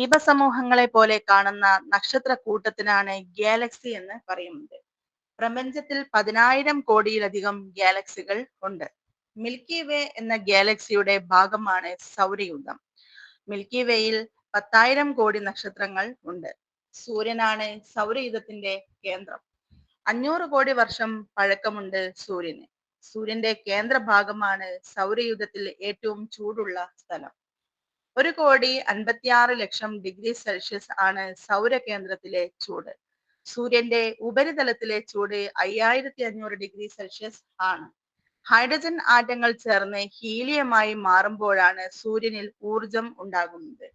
ദീപസമൂഹങ്ങളെ പോലെ കാണുന്ന നക്ഷത്ര കൂട്ടത്തിനാണ് ഗാലക്സി എന്ന് പറയുന്നത്. പ്രപഞ്ചത്തിൽ പതിനായിരം കോടിയിലധികം ഗാലക്സികൾ ഉണ്ട്. മിൽക്കി വേ എന്ന ഗാലക്സിയുടെ ഭാഗമാണ് സൗരയൂഥം. മിൽക്കി വേയിൽ പത്തായിരം കോടി നക്ഷത്രങ്ങൾ ഉണ്ട്. സൂര്യനാണ് സൗരയൂഥത്തിന്റെ കേന്ദ്രം. അഞ്ഞൂറ് കോടി വർഷം പഴക്കമുണ്ട് സൂര്യന്. സൂര്യന്റെ കേന്ദ്രഭാഗമാണ് സൗരയൂഥത്തിൽ ഏറ്റവും ചൂടുള്ള സ്ഥലം. ഒരു കോടി അൻപത്തിയാറ് ലക്ഷം ഡിഗ്രി സെൽഷ്യസ് ആണ് സൗരകേന്ദ്രത്തിലെ ചൂട്. സൂര്യന്റെ ഉപരിതലത്തിലെ ചൂട് അയ്യായിരത്തി അഞ്ഞൂറ് ഡിഗ്രി സെൽഷ്യസ് ആണ്. ഹൈഡ്രജൻ ആറ്റങ്ങൾ ചേർന്ന് ഹീലിയമായി മാറുമ്പോഴാണ് സൂര്യനിൽ ഊർജം ഉണ്ടാകുന്നത്.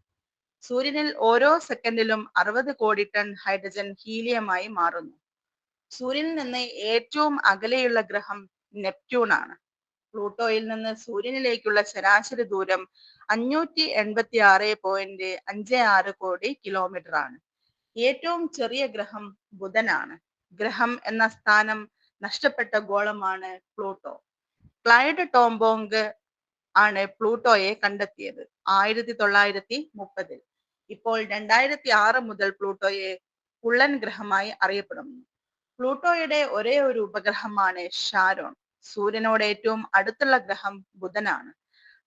സൂര്യനിൽ ഓരോ സെക്കൻഡിലും അറുപത് കോടി ടൺ ഹൈഡ്രജൻ ഹീലിയമായി മാറുന്നു. സൂര്യനിൽ നിന്ന് ഏറ്റവും അകലെയുള്ള ഗ്രഹം നെപ്റ്റ്യൂൺ ആണ്. പ്ലൂട്ടോയിൽ നിന്ന് സൂര്യനിലേക്കുള്ള ശരാശരി ദൂരം അഞ്ഞൂറ്റി എൺപത്തി ആറ് പോയിന്റ് അഞ്ച് ആറ് കോടി കിലോമീറ്റർ ആണ്. ഏറ്റവും ചെറിയ ഗ്രഹം ബുധനാണ്. ഗ്രഹം എന്ന സ്ഥാനം നഷ്ടപ്പെട്ട ഗോളമാണ് പ്ലൂട്ടോ. ക്ലൈഡ് ടോംബോങ് ആണ് പ്ലൂട്ടോയെ കണ്ടെത്തിയത് ആയിരത്തി തൊള്ളായിരത്തി മുപ്പതിൽ. ഇപ്പോൾ രണ്ടായിരത്തി ആറ് മുതൽ പ്ലൂട്ടോയെ കുള്ളൻ ഗ്രഹമായി അറിയപ്പെടുന്നു. പ്ലൂട്ടോയുടെ ഒരേ ഒരു ഉപഗ്രഹമാണ് ഷാരോൺ. സൂര്യനോട് ഏറ്റവും അടുത്തുള്ള ഗ്രഹം ബുധനാണ്.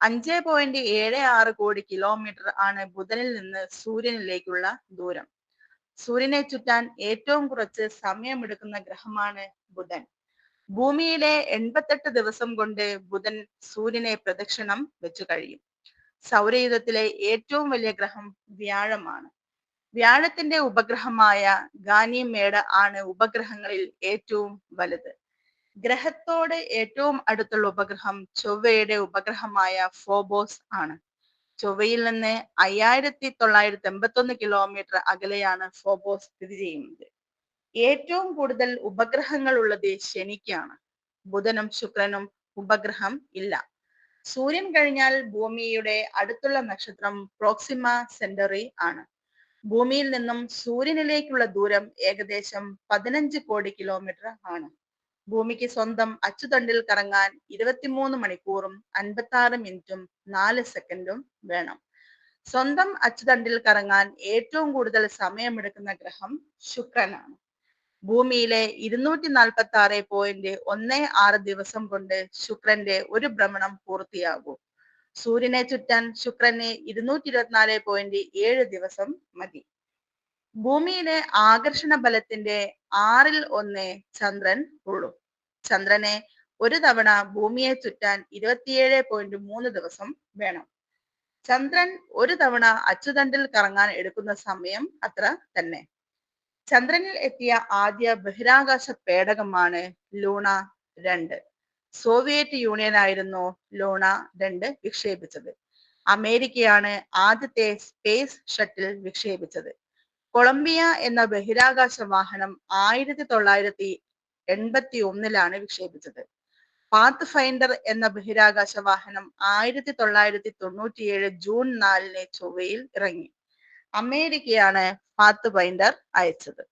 അഞ്ച് പോയിന്റ് ഏഴ് ആറ് കോടി കിലോമീറ്റർ ആണ് ബുധനിൽ നിന്ന് സൂര്യനിലേക്കുള്ള ദൂരം. സൂര്യനെ ചുറ്റാൻ ഏറ്റവും കുറച്ച് സമയമെടുക്കുന്ന ഗ്രഹമാണ് ബുധൻ. ഭൂമിയിലെ എൺപത്തെട്ട് ദിവസം കൊണ്ട് ബുധൻ സൂര്യനെ പ്രദക്ഷിണം വെച്ചു കഴിയും. സൗരയുധത്തിലെ ഏറ്റവും വലിയ ഗ്രഹം വ്യാഴമാണ്. വ്യാഴത്തിന്റെ ഉപഗ്രഹമായ ഗാനിമേഡ ആണ് ഉപഗ്രഹങ്ങളിൽ ഏറ്റവും വലുത്. ഗ്രഹത്തോട് ഏറ്റവും അടുത്തുള്ള ഉപഗ്രഹം ചൊവ്വയുടെ ഉപഗ്രഹമായ ഫോബോസ് ആണ്. ചൊവ്വയിൽ നിന്ന് അയ്യായിരത്തി തൊള്ളായിരത്തി എൺപത്തി ഒന്ന് കിലോമീറ്റർ അകലെയാണ് ഫോബോസ് സ്ഥിതി ചെയ്യുന്നത്. ഏറ്റവും കൂടുതൽ ഉപഗ്രഹങ്ങൾ ഉള്ളത് ശനിക്കാണ്. ബുധനും ശുക്രനും ഉപഗ്രഹം ഇല്ല. സൂര്യൻ കഴിഞ്ഞാൽ ഭൂമിയുടെ അടുത്തുള്ള നക്ഷത്രം പ്രോക്സിമ സെന്ററി ആണ്. ഭൂമിയിൽ നിന്നും സൂര്യനിലേക്കുള്ള ദൂരം ഏകദേശം പതിനഞ്ച് കോടി കിലോമീറ്റർ ആണ്. ഭൂമിക്ക് സ്വന്തം അച്ചുതണ്ടിൽ കറങ്ങാൻ ഇരുപത്തിമൂന്ന് മണിക്കൂറും അൻപത്തി മിനിറ്റും നാല് സെക്കൻഡും വേണം. സ്വന്തം അച്ചുതണ്ടിൽ കറങ്ങാൻ ഏറ്റവും കൂടുതൽ സമയമെടുക്കുന്ന ഗ്രഹം ശുക്രനാണ്. ഭൂമിയിലെ ഇരുന്നൂറ്റി നാൽപ്പത്തി ആറ് പോയിന്റ് ഒന്ന് ആറ് ദിവസം കൊണ്ട് ശുക്രന്റെ ഒരു ഭ്രമണം പൂർത്തിയാകും. സൂര്യനെ ചുറ്റാൻ ശുക്രന് ഇരുന്നൂറ്റി ഇരുപത്തിനാല് പോയിന്റ് ഏഴ് ദിവസം മതി. ഭൂമിയിലെ ആകർഷണ ബലത്തിന്റെ ആറിൽ ഒന്ന് ചന്ദ്രൻ ഉള്ളൂ. ചന്ദ്രനെ ഒരു തവണ ഭൂമിയെ ചുറ്റാൻ ഇരുപത്തിയേഴ് പോയിന്റ് മൂന്ന് ദിവസം വേണം. ചന്ദ്രൻ ഒരു തവണ അച്ചുതണ്ടിൽ കറങ്ങാൻ എടുക്കുന്ന സമയം അത്ര തന്നെ. ചന്ദ്രനിൽ എത്തിയ ആദ്യ ബഹിരാകാശ പേടകമാണ് ലൂണ രണ്ട്. സോവിയറ്റ് യൂണിയൻ ആയിരുന്നു ലൂണ രണ്ട് വിക്ഷേപിച്ചത്. അമേരിക്കയാണ് ആദ്യത്തെ സ്പേസ് ഷട്ടിൽ വിക്ഷേപിച്ചത്. കൊളംബിയ എന്ന ബഹിരാകാശ വാഹനം ആയിരത്തി തൊള്ളായിരത്തി എൺപത്തി ഒന്നിലാണ് വിക്ഷേപിച്ചത്. പാത്ത് ഫൈൻഡർ എന്ന ബഹിരാകാശ വാഹനം ആയിരത്തി തൊള്ളായിരത്തി തൊണ്ണൂറ്റിയേഴ് ജൂൺ നാലിന് ചൊവ്വയിൽ ഇറങ്ങി. അമേരിക്കയാണ് പാത്ത് ഫൈൻഡർ അയച്ചത്.